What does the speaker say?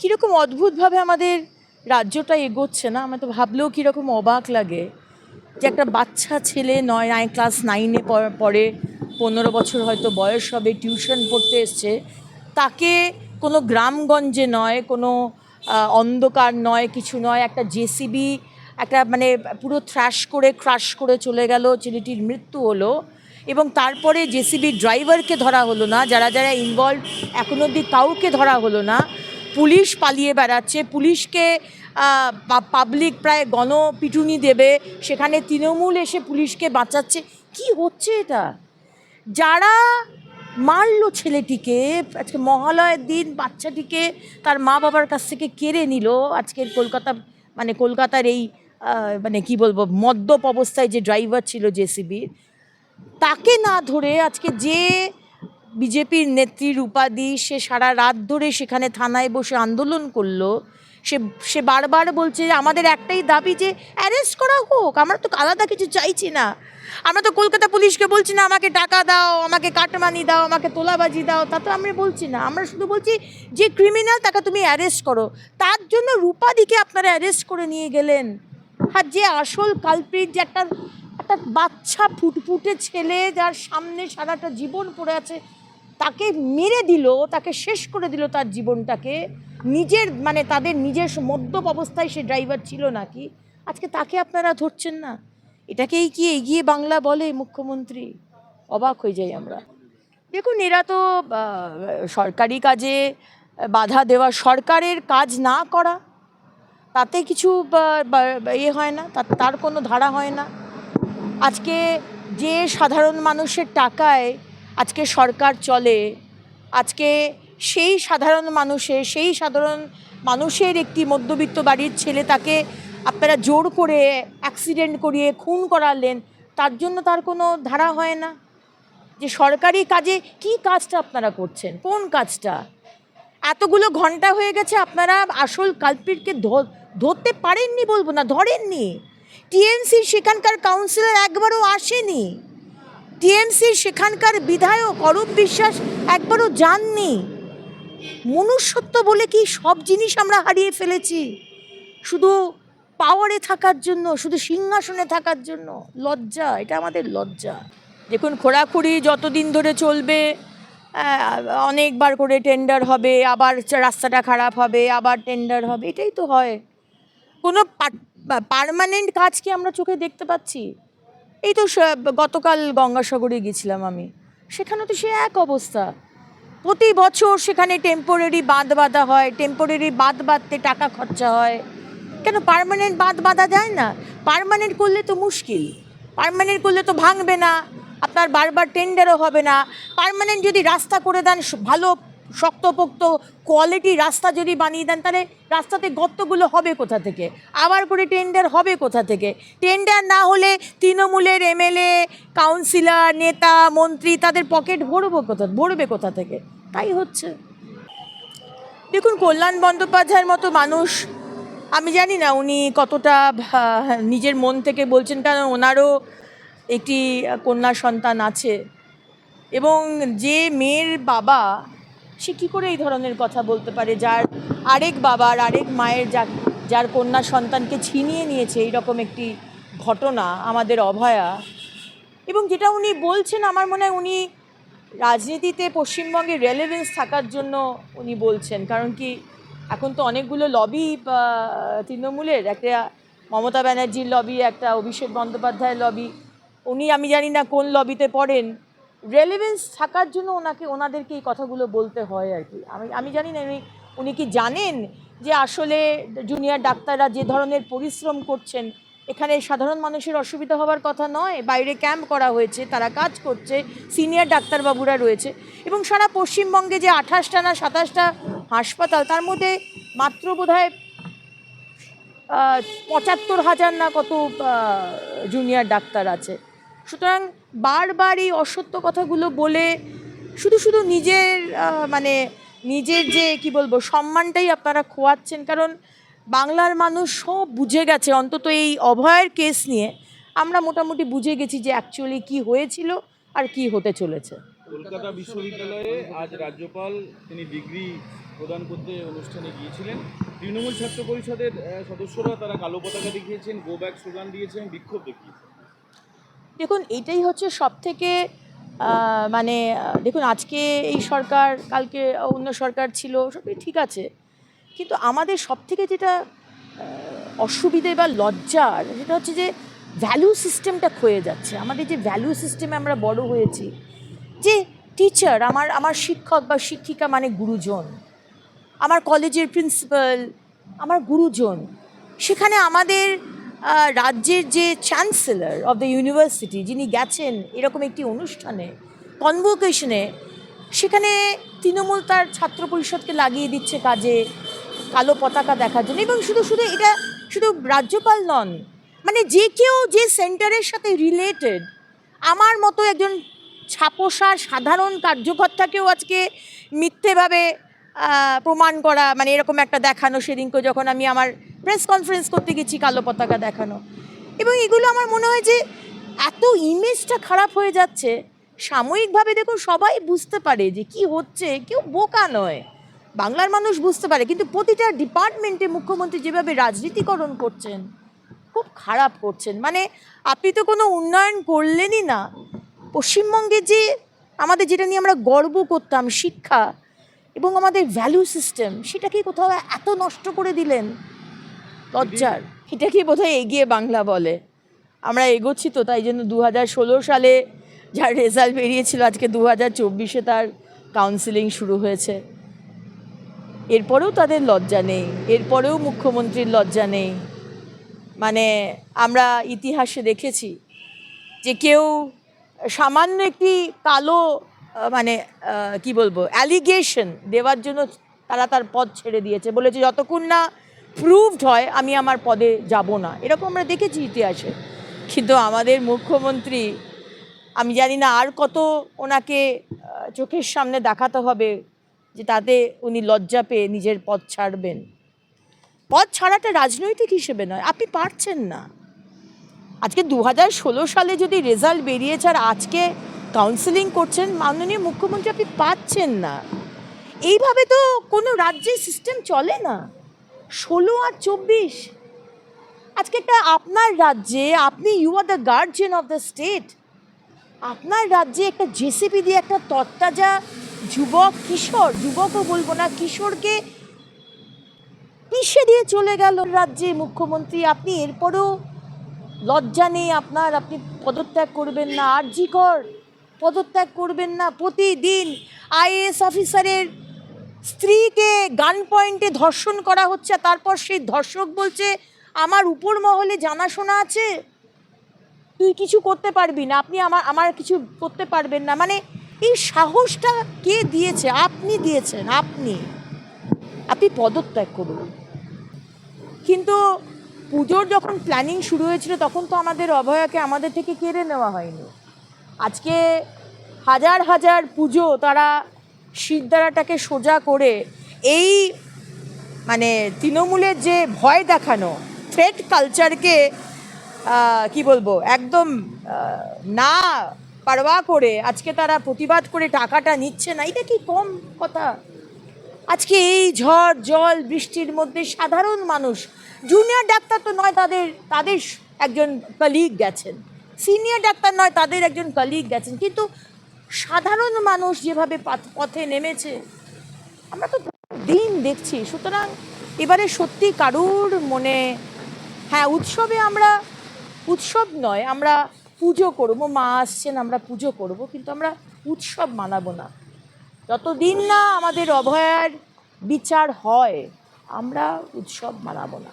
কীরকম অদ্ভুতভাবে আমাদের রাজ্যটা এগোচ্ছে না? আমার তো ভাবলেও কীরকম অবাক লাগে যে একটা বাচ্চা ছেলে নয় নাইন ক্লাস নাইনে পড়ে পনেরো বছর হয়তো বয়স হবে টিউশন পড়তে এসছে। তাকে কোনো গ্রামগঞ্জে নয়, কোনো অন্ধকার নয়, কিছু নয়, একটা জেসিবি একটা মানে পুরো থ্রাশ করে ক্রাশ করে চলে গেল, ছেলেটির মৃত্যু হলো এবং তারপরে জেসিবি ড্রাইভারকে ধরা হলো না, যারা যারা ইনভলভ এখন অবধি কাউকে ধরা হলো না। পুলিশ পালিয়ে বেড়াচ্ছে। পুলিশকে পাবলিক প্রায় গণপিটুনি দেবে। সেখানে তৃণমূল এসে পুলিশকে বাঁচাচ্ছে। কি হচ্ছে এটা? যারা মারলো ছেলেটিকে, আজকে মহালয়ের দিন বাচ্চাটিকে তার মা বাবার কাছ থেকে কেড়ে নিল। আজকের কলকাতা মানে কলকাতার এই মানে কি বলব, মদ্যপ অবস্থায় যে ড্রাইভার ছিল জেসিবির তাকে না ধরে আজকে যে বিজেপির নেত্রীর উপাধি সে সারা রাত ধরে সেখানে থানায় বসে আন্দোলন করল। সে সে বারবার বলছে আমাদের একটাই দাবি যে অ্যারেস্ট করা হোক, আমরা তো আলাদা কিছু চাইছি না। আমরা তো কলকাতা পুলিশকে বলছি না, আমাকে টাকা দাও, আমাকে কাটমানি দাও, আমাকে তোলাবাজি দাও, তা তো আমরা বলছি না। আমরা শুধু বলছি যে ক্রিমিনাল তাকে তুমি অ্যারেস্ট করো। তার জন্য রূপাদিকে আপনারা অ্যারেস্ট করে নিয়ে গেলেন। আর যে আসল কালপ্রিট যে একটা একটা বাচ্চা ফুটফুটে ছেলে, যার সামনে সারাটা জীবন পড়ে আছে তাকে মেরে দিল, তাকে শেষ করে দিল তার জীবনটাকে। নিজের মানে তাদের নিজের মদ্যপ অবস্থায় সে ড্রাইভার ছিল নাকি? আজকে তাকে আপনারা ধরছেন না। এটাকেই কি এগিয়ে বাংলা বলে মুখ্যমন্ত্রী? অবাক হয়ে যাই আমরা। দেখুন, এরা তো সরকারি কাজে বাধা দেওয়া, সরকারের কাজ না করা, তাতে কিছু বা- ইয়ে হয় না তার কোনো ধারা হয় না। আজকে যে সাধারণ মানুষের টাকায় আজকে সরকার চলে, আজকে সেই সাধারণ মানুষের সেই সাধারণ মানুষের একটি মধ্যবিত্ত বাড়ির ছেলে তাকে আপনারা জোর করে অ্যাক্সিডেন্ট করিয়ে, খুন করালেন, তার জন্য তার কোনো ধারা হয় না। যে সরকারি কাজে কি কাজটা আপনারা করছেন? কোন কাজটা? এতগুলো ঘণ্টা হয়ে গেছে আপনারা আসল কালপিটকে ধরতে পারেননি বলব না, ধরেননি। টিএমসির সেখানকার কাউন্সিলর একবারও আসেনি। টিএমসির সেখানকার বিধায়ক অরূপ বিশ্বাস একবারও যাননি। মনুষ্যত্ব বলে কি সব জিনিস আমরা হারিয়ে ফেলেছি? শুধু পাওয়ারে থাকার জন্য, শুধু সিংহাসনে থাকার জন্য। লজ্জা, এটা আমাদের লজ্জা। দেখুন খোরাখুরি যতদিন ধরে চলবে অনেকবার করে টেন্ডার হবে, আবার রাস্তাটা খারাপ হবে, আবার টেন্ডার হবে, এটাই তো হয়। কোনো পার্মানেন্ট কাজ কি আমরা চোখে দেখতে পাচ্ছি? এই তো গতকাল গঙ্গাসাগরে গেছিলাম আমি। সেখানে তো সে এক অবস্থা। প্রতি বছর সেখানে টেম্পোরারি বাঁধ বাঁধা হয় টেম্পোরারি বাঁধ বাঁধতে টাকা খরচা হয়। কেন পারমানেন্ট বাঁধ বাঁধা যায় না? পার্মানেন্ট করলে তো মুশকিল। পার্মানেন্ট করলে তো ভাঙবে না। আপনার বারবার টেন্ডারও হবে না। পারমানেন্ট যদি রাস্তা করে দেন, ভালো শক্তপোক্ত কোয়ালিটি রাস্তা যদি বানিয়ে দেন, তাহলে রাস্তাতে গর্তগুলো হবে কোথা থেকে? আবার করে টেন্ডার হবে কোথা থেকে? টেন্ডার না হলে তৃণমূলের এমএলএ কাউন্সিলর নেতা, মন্ত্রী তাদের পকেট ভরবো কোথা, ভরবে কোথা থেকে? তাই হচ্ছে। দেখুন, কল্যাণ বন্দ্যোপাধ্যায়ের মতো মানুষ, আমি জানি না উনি কতটা নিজের মন থেকে বলছেন, কারণ ওনারও একটি কন্যা সন্তান আছে। এবং যে মেয়ের বাবা সে কী করে এই ধরনের কথা বলতে পারে? যার আরেক বাবার, আরেক মায়ের যার যার কন্যা সন্তানকে ছিনিয়ে নিয়েছে এইরকম একটি ঘটনা আমাদের অভয়া। এবং যেটা উনি বলছেন, আমার মনে হয় উনি রাজনীতিতে পশ্চিমবঙ্গে রেলেভেন্স থাকার জন্য উনি বলছেন। কারণ কি, এখন তো অনেকগুলো লবি তৃণমূলের, একটা মমতা ব্যানার্জির লবি একটা অভিষেক বন্দ্যোপাধ্যায়ের লবি উনি, আমি জানি না কোন লবিতে পড়েন রেলেভেন্স থাকার জন্য ওনাকে, ওনাদেরকে এই কথাগুলো বলতে হয় আর কি। আমি আমি জানি না, উনি কি জানেন যে আসলে জুনিয়র ডাক্তাররা যে ধরনের পরিশ্রম করছেন, এখানে সাধারণ মানুষের অসুবিধা হওয়ার কথা নয়, বাইরে ক্যাম্প করা হয়েছে, তারা কাজ করছে সিনিয়র ডাক্তারবাবুরা রয়েছে এবং সারা পশ্চিমবঙ্গে যে আঠাশটা না সাতাশটা হাসপাতাল, তার মধ্যে মাত্র বোধহয় পঁচাত্তর হাজার না কত জুনিয়র ডাক্তার আছে। সুতরাং বারবার এই অসত্য কথাগুলো বলে শুধু শুধু নিজের মানে নিজের যে, কি বলব, সম্মানটাই আপনারা খোয়াচ্ছেন। কারণ বাংলার মানুষ সব বুঝে গেছে, অন্তত এই অভয়ের কেস নিয়ে আমরা মোটামুটি বুঝে গেছি যে অ্যাকচুয়ালি কি হয়েছিল আর কি হতে চলেছে। কলকাতা বিশ্ববিদ্যালয়ে আজ রাজ্যপাল তিনি ডিগ্রি প্রদান করতে অনুষ্ঠানে গিয়েছিলেন। তৃণমূল ছাত্র পরিষদের সদস্যরা তারা কালো পতাকা দেখিয়েছেন গো ব্যাক স্লোগান দিয়েছেন, বিক্ষোভ দেখিয়েছেন। দেখুন, এটাই হচ্ছে সব থেকে মানে দেখুন, আজকে এই সরকার, কালকে অন্য সরকার ছিল, সবই ঠিক আছে। কিন্তু আমাদের সব থেকে যেটা অসুবিধে বা লজ্জার, সেটা হচ্ছে যে ভ্যালু সিস্টেমটা ক্ষয়ে যাচ্ছে। আমাদের যে ভ্যালু সিস্টেমে আমরা বড় হয়েছি, যে টিচার আমার আমার শিক্ষক বা শিক্ষিকা মানে গুরুজন, আমার কলেজের প্রিন্সিপাল আমার গুরুজন, সেখানে আমাদের রাজ্যের যে চ্যান্সেলর অফ দ্য ইউনিভার্সিটি যিনি গেছেন এরকম একটি অনুষ্ঠানে কনভোকেশনে সেখানে তৃণমূল তার ছাত্র পরিষদকে লাগিয়ে দিচ্ছে কাজে, কালো পতাকা দেখার জন্য। এবং শুধু শুধু এটা, শুধু রাজ্যপাল নন মানে যে কেউ যে সেন্টারের সাথে রিলেটেড আমার মতো একজন ছাপোষা সাধারণ কার্যকর্তাকেও আজকে মিথ্যেভাবে প্রমাণ করা মানে এরকম একটা দেখানো, সেদিনকে যখন আমি আমার প্রেস কনফারেন্স করতে গেছি কালো পতাকা দেখানো। এবং এগুলো আমার মনে হয় যে এত ইমেজটা খারাপ হয়ে যাচ্ছে, সাময়িকভাবে দেখুন সবাই বুঝতে পারে যে কি হচ্ছে, কেউ বোকা নয়। বাংলার মানুষ বুঝতে পারে, কিন্তু প্রতিটা ডিপার্টমেন্টে মুখ্যমন্ত্রী যেভাবে রাজনীতিকরণ করছেন, খুব খারাপ করছেন। মানে আপনি তো কোনো উন্নয়ন করলেনই না। পশ্চিমবঙ্গে যে আমাদের যেটা নিয়ে আমরা গর্ব করতাম, শিক্ষা এবং আমাদের ভ্যালু সিস্টেম সেটাকে কোথাও এত নষ্ট করে দিলেন। লজ্জার। এটাকে বোধহয় এগিয়ে বাংলা বলে? আমরা এগোচ্ছি তো, তাই জন্য দু হাজার ষোলো সালে যার রেজাল্ট বেরিয়েছিল, আজকে দু হাজার চব্বিশে তার কাউন্সিলিং শুরু হয়েছে। এরপরেও তাদের লজ্জা নেই, এরপরেও মুখ্যমন্ত্রীর লজ্জা নেই। মানে আমরা ইতিহাসে দেখেছি যে কেউ সামান্য একটি কালো মানে কি বলব অ্যালিগেশন দেওয়ার জন্য তারা তার পদ ছেড়ে দিয়েছে। বলেছে, যতক্ষণ না প্রুভড হয়, আমি আমার পদে যাব না। এরকম আমরা দেখেছি ইতিহাসে। কিন্তু আমাদের মুখ্যমন্ত্রী, আমি জানি না আর কত ওনাকে চোখের সামনে দেখাতে হবে যে তাতে উনি লজ্জা পেয়ে নিজের পদ ছাড়বেন। পদ ছাড়াটা রাজনৈতিক হিসেবে নয়, আপনি পারছেন না। আজকে দু হাজার ষোলো সালে যদি রেজাল্ট বেরিয়েছে আর আজকে কাউন্সিলিং করছেন মাননীয় মুখ্যমন্ত্রী, আপনি পাচ্ছেন না। এইভাবে তো কোনো রাজ্যের সিস্টেম চলে না। ষোলো আর চব্বিশ। আজকে একটা আপনার রাজ্যে, আপনি you are the guardian of the state আপনার রাজ্যে একটা জেসিপি দিয়ে একটা তত্তাজা যুবক কিশোর, যুবকও বলব না, কিশোরকে পিষে দিয়ে চলে গেল রাজ্যে মুখ্যমন্ত্রী। আপনি এরপরেও লজ্জা নেই আপনার, আপনি পদত্যাগ করবেন না। আরজি কর, পদত্যাগ করবেন না প্রতিদিন। আইএএস অফিসারের স্ত্রীকে গান পয়েন্টে ধর্ষণ করা হচ্ছে তারপর সেই ধর্ষক বলছে, আমার উপর মহলে জানাশোনা আছে? তুই কিছু করতে পারবি না, আপনি আমার আমার কিছু করতে পারবেন না। মানে এই সাহসটা কে দিয়েছে? আপনি দিয়েছেন, আপনি। আপনি পদত্যাগ করুন। কিন্তু পুজোর যখন প্ল্যানিং শুরু হয়েছিল, তখন তো আমাদের অভয়াকে আমাদের থেকে কেড়ে নেওয়া হয়নি। আজকে হাজার হাজার পুজো তারা শিরদাঁড়াটাকে সোজা করে এই মানে তৃণমূলের যে ভয় দেখানো থ্রেট কালচারকে কি বলব, একদম না পারওয়া করে আজকে তারা প্রতিবাদ করে টাকাটা নিচ্ছে না, এটা কি কম কথা? আজকে এই ঝড়, জল, বৃষ্টির মধ্যে সাধারণ মানুষ জুনিয়র ডাক্তার তো নয়, তাদের তাদের একজন কলিগ গেছেন। সিনিয়র ডাক্তার নয়, তাদের একজন কলিগ গেছেন। কিন্তু সাধারণ মানুষ যেভাবে পথে নেমেছে, আমরা তো দিন দেখছি। সুতরাং এবারে সত্যি কারুর মনে হ্যাঁ উৎসবে আমরা, উৎসব নয়, আমরা পুজো করব, মা আসছেন, আমরা পুজো করব, কিন্তু আমরা উৎসব মানাবো না। যতদিন না আমাদের অভয়ার বিচার হয়, আমরা উৎসব মানাবো না।